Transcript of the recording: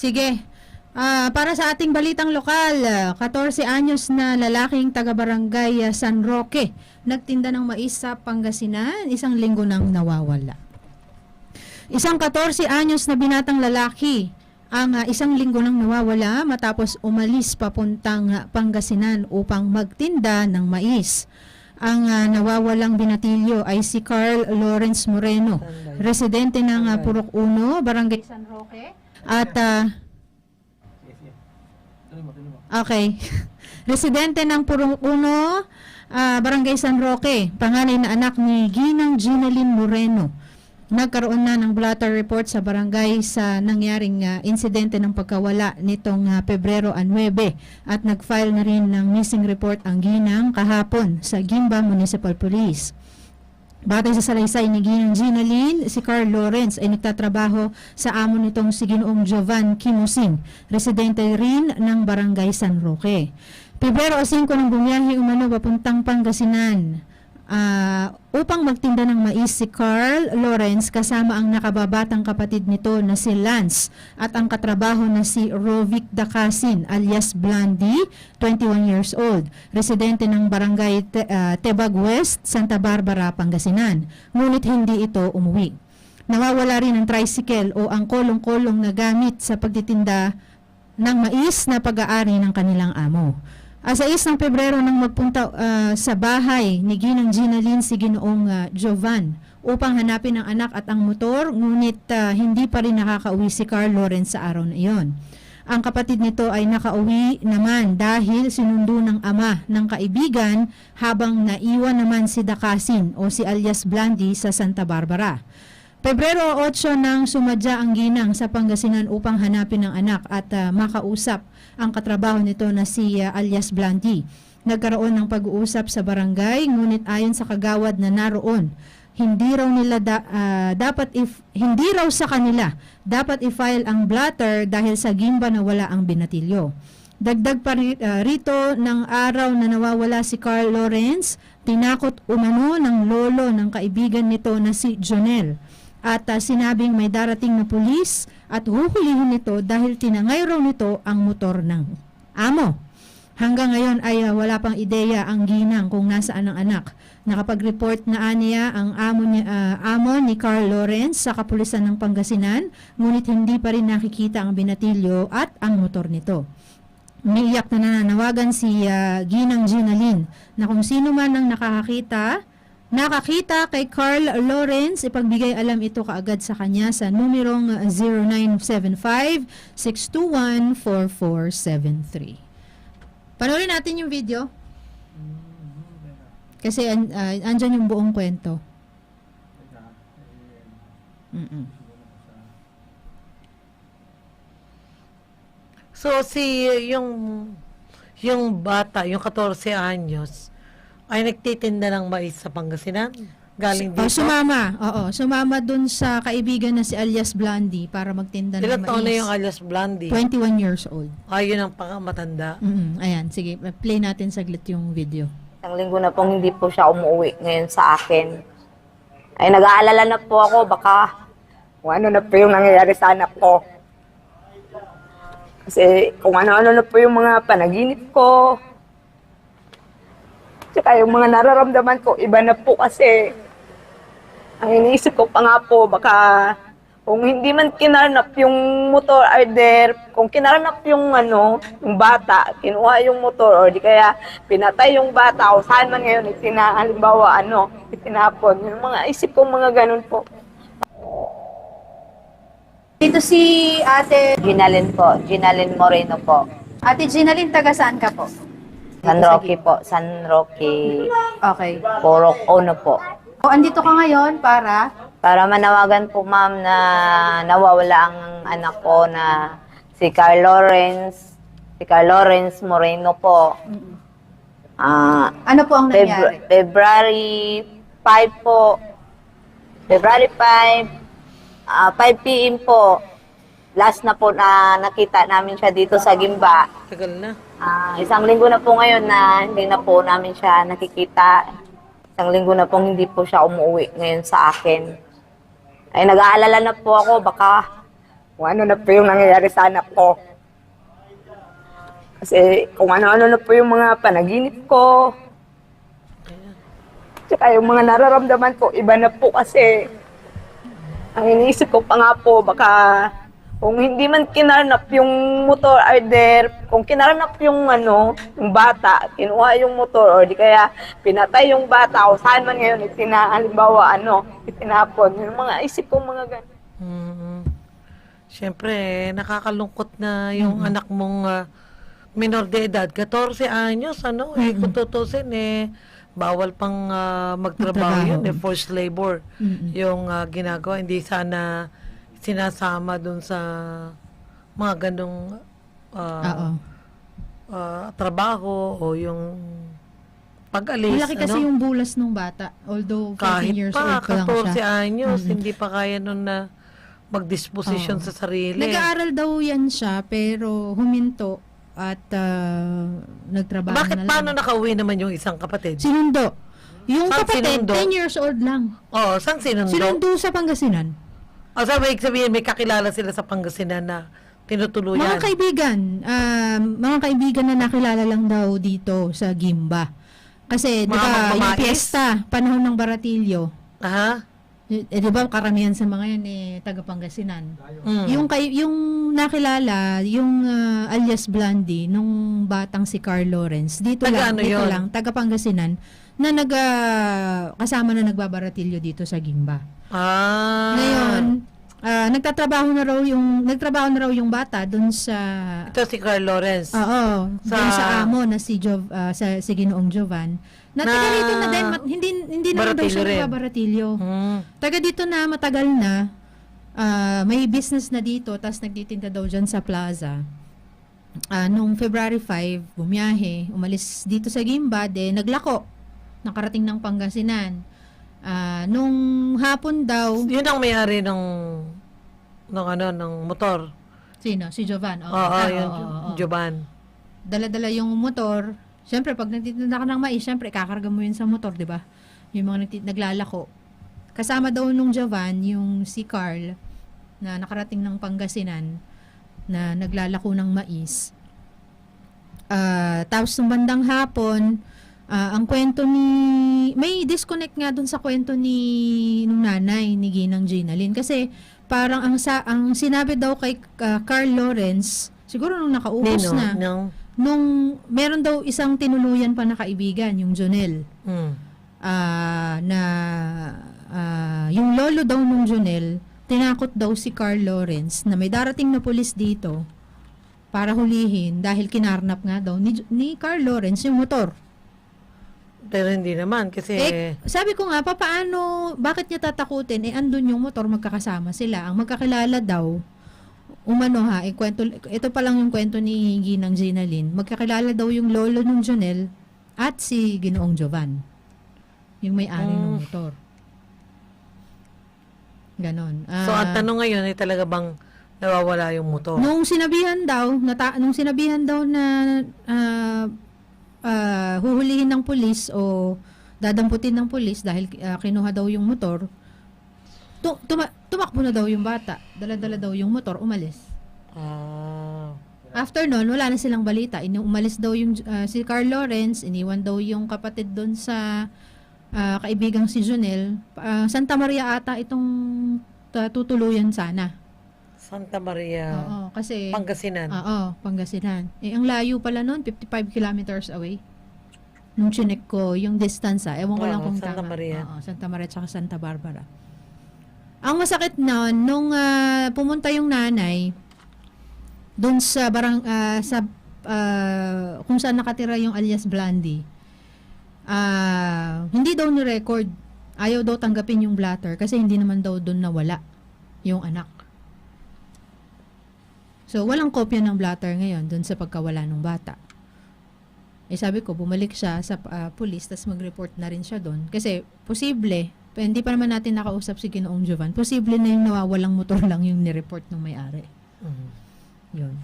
Sige. Ah, para sa ating balitang lokal, ah, 14 anyos na lalaking taga-barangay ah, San Roque nagtinda ng mais sa Pangasinan, isang linggo nang nawawala. Isang 14 anyos na binatang lalaki ang ah, isang linggo nang nawawala matapos umalis papuntang Pangasinan upang magtinda ng mais. Ang ah, nawawalang binatilyo ay si Carl Lawrence Moreno, residente ng ah, Purok 1, Barangay San Roque. At ah, Okay. Residente ng Purong Uno, ah, Barangay San Roque, panganay na anak ni Ginang Ginalyn Moreno. Nagkaroon na ng blotter report sa barangay sa nangyaring ah, insidente ng pagkawala nitong ah, Pebrero 9 at nag-file na rin ng missing report ang Ginang kahapon sa Gimba Municipal Police. Batay sa salaysay ni Ginang Ginalyn, si Carl Lawrence ay nagtatrabaho sa amo nitong si Ginoong Jovan Kimusing, residente rin ng Barangay San Roque. Pebrero 5 nang bumiyahe umano papuntang Pangasinan ah, upang magtinda ng mais si Carl Lawrence kasama ang nakababatang kapatid nito na si Lance at ang katrabaho na si Rovic Dakasin alias Blondie, 21 years old, residente ng barangay Te- ah, Tebag West, Santa Barbara, Pangasinan. Ngunit hindi ito umuwi. Nawawala rin ang tricycle o ang kolong-kolong na gamit sa pagtitinda ng mais na pag-aari ng kanilang amo. Ah, sa 6 ng Pebrero nang magpunta ah, sa bahay ni Ginang Ginalyn si Ginoong ah, Jovan upang hanapin ang anak at ang motor, ngunit ah, hindi pa rin nakakauwi si Carl Lawrence sa araw na iyon. Ang kapatid nito ay nakauwi naman dahil sinundo ng ama ng kaibigan habang naiwan naman si Dakasin o si alias Blondie sa Santa Barbara. Pebrero 8 nang sumadya ang ginang sa Pangasinan upang hanapin ang anak at ah, makausap ang katrabaho nito na si ah, alias Blondie. Nagkaroon ng pag-uusap sa barangay ngunit ayon sa kagawad na naroon, hindi raw nila da- ah, dapat if hindi raw sa kanila dapat i-file ang blatter dahil sa gimba na wala ang binatilyo. Dagdag pa ri- rito ng araw na nawawala si Carl Lawrence, tinakot umano ng lolo ng kaibigan nito na si Jonel at ah, sinabing may darating na pulis at huhulihin nito dahil tinangay raw nito ang motor ng amo. Hanggang ngayon ay ah, wala pang ideya ang ginang kung nasaan ang anak. Nakapag-report na aniya ang amo ni, ah, amo ni Carl Lawrence sa kapulisan ng Pangasinan, ngunit hindi pa rin nakikita ang binatilyo at ang motor nito. Umiiyak na nananawagan si ah, Ginang Ginalyn na kung sino man ang nakakakita, nakakita kay Carl Lawrence, ipagbigay alam ito kaagad sa kanya sa numerong ah, 0975-621-4473. Panoorin natin yung video. Kasi an, ah, andyan yung buong kwento. Mm-mm. So si yung yung bata, yung 14 anyos ay nagtitinda ng mais sa Pangasinan. Galing Oh, dito. sumama. Oo, sumama dun sa kaibigan na si alias Blondie para magtinda ng Ilan mais. taon na yung alias Blondie? 21 years old. Ayun ang pangamatanda. Mm, ayan, sige, play natin saglit yung video. Isang linggo na pong hindi po siya umuwi ngayon sa akin. Ay nag-aalala na po ako, baka kung ano na po yung nangyayari sa anak ko. Kasi kung ano-ano na po yung mga panaginip ko. Tsaka yung mga nararamdaman ko, iba na po kasi. Ang iniisip ko pa nga po, baka kung hindi man kinarnap yung motor order, kung kinarnap yung ano, yung bata, kinuha yung motor or di kaya pinatay yung bata o saan man ngayon itina, halimbawa ano, itinapon. Yung mga isip ko mga ganun po. Dito si Ate Ginalin po, Ginalin Moreno po. Ate Ginalyn, taga saan ka po? San Roque po, San Roque, Okay. Porok Ono po. O, andito ka ngayon para Para manawagan po ma'am na nawawala ang anak ko na si Carl Lawrence, si Carl Lawrence Moreno po. Ah, ano po ang nangyari? Febru- February 5 po. February 5, ah 5 p.m. po. Last na po na nakita namin siya dito sa Gimba. Tagal na. Ah, isang linggo na po ngayon na hindi na po namin siya nakikita. Isang linggo na pong hindi po siya umuwi ngayon sa akin. Ay nag-aalala na po ako baka kung ano na po yung nangyayari sa anak ko. Kasi kung ano-ano na po yung mga panaginip ko. Tsaka yung mga nararamdaman ko, iba na po kasi. Ang iniisip ko pa nga po, baka kung hindi man kinarnap yung motor order, kung kinarnap yung ano, yung bata, kinuha yung motor, or di kaya pinatay yung bata, o saan man ngayon, itina, halimbawa, ano, itinapon. Yung mga isip ko mga ganun. Mm. Siyempre, nakakalungkot na yung anak mong ah, minor de edad, 14 anyos, ano, eh, kung tutusin, eh, bawal pang ah, magtrabaho Magtrabaho. yun, eh, forced labor. Mm-mm. Yung ah, ginagawa, hindi sana sinasama dun sa mga ganong Oo. ah, trabaho o yung pag-alis, Malaki kasi ano? yung bulas ng bata. Although 14 Kahit years pa, old pa lang 14 siya. anyos, Mm-mm. hindi pa kaya nun na magdisposisyon Oo. sa sarili. Nag-aaral daw yan siya, pero huminto at ah, nagtrabaho Bakit na lang. paano nakauwi naman yung isang kapatid? Sinundo. Yung Saan kapatid, sinundo? 10 years old lang. Oh, saan sinundo? Sinundo sa Pangasinan. O sabi, sabihin, may kakilala sila sa Pangasinan na tinutuluyan. Mga kaibigan, um, mga kaibigan na nakilala lang daw dito sa Gimba. Kasi, di ba, yung piyesta, panahon ng Baratilyo, Aha. eh, di ba, karamihan sa mga yan, eh, taga Pangasinan. Mm. Yung, kay, yung nakilala, yung ah, alias Blondie, nung batang si Carl Lawrence, dito Taga lang, ano dito yun? lang, taga Pangasinan, na nag, ah, kasama na nagbabaratilyo dito sa Gimba. Ah. Ngayon, ah, nagtatrabaho na raw yung nagtrabaho na raw yung bata doon sa Ito si Carl Lawrence. Oo, Sa- doon sa amo na si Jov, ah, sa si Ginoong Jovan. Na, Na- taga dito na din, hindi hindi naman daw siya nagbabaratilyo. Hmm. Taga dito na matagal na. ah, may business na dito, tapos nagtitinda daw dyan sa plaza. Ah, nung February 5, bumiyahe, umalis dito sa Gimba, de naglako. Nakarating ng Pangasinan. Ah, nung hapon daw, Yun ang may-ari ng ng ano ng motor. sino? Si Jovan. Oo, ah, yun, oo, oo, oo. Joban. dala-dala yung motor. Siyempre, pag nagtitinda ka ng mais, siyempre, kakarga mo yun sa motor, di ba? Yung mga naglalako. Kasama daw nung Javan, yung si Carl, na nakarating ng Pangasinan, na naglalako ng mais. Ah, tapos nung bandang hapon, ah, ang kwento ni... May disconnect nga dun sa kwento ni nung nanay ni Ginang Ginalyn. Kasi parang ang, sa, ang sinabi daw kay ah, Carl Lawrence, siguro nung nakaubos Nino, na, ng, nung meron daw isang tinuluyan pa na kaibigan, yung Jonel, hmm. ah, na ah, yung lolo daw nung Jonel, tinakot daw si Carl Lawrence na may darating na pulis dito para hulihin dahil kinarnap nga daw ni, ni Carl Lawrence yung motor. Pero hindi naman kasi Eh, sabi ko nga, papaano, bakit niya tatakutin? Eh, andun yung motor, magkakasama sila. Ang magkakilala daw, umano ha, eh, kwento, ito pa lang yung kwento ni Ginang Ginalyn. Magkakilala daw yung lolo nung Jonel at si Ginoong Jovan. Yung may-ari ng Mm. motor. Ganon. So Ah, ang tanong ngayon ay talaga bang nawawala yung motor? Nung sinabihan daw, nata, nung sinabihan daw na ah, ah, huhulihin ng pulis o dadamputin ng pulis dahil ah, kinuha daw yung motor, tu- tuma- tumakbo na daw yung bata. Dala-dala daw yung motor, umalis. Ah. After nun, wala na silang balita. Ini umalis daw yung ah, si Carl Lawrence, iniwan daw yung kapatid doon sa ah, kaibigang si Junel. Ah, Santa Maria ata itong tutuluyan sana. Santa Maria, Oo, kasi Pangasinan. Oo, Pangasinan. Eh, ang layo pala nun, 55 kilometers away. Nung chinek ko, yung distance ah, ewan ko Oo, lang kung Santa tama. Maria. Oo, Santa Maria tsaka Santa Barbara. Ang masakit nun, nung ah, pumunta yung nanay, doon sa barang, ah, sa, ah, kung saan nakatira yung alias Blandy, ah, hindi daw ni-record. Ayaw daw tanggapin yung blatter kasi hindi naman daw doon nawala yung anak. So, walang kopya ng blatter ngayon dun sa pagkawala ng bata. Eh sabi ko, bumalik siya sa ah, police, tapos mag-report na rin siya doon. Kasi, posible, hindi pa naman natin nakausap si Ginoong Jovan, posible na yung nawawalang motor lang yung nireport ng may-ari. Mhm. Yun.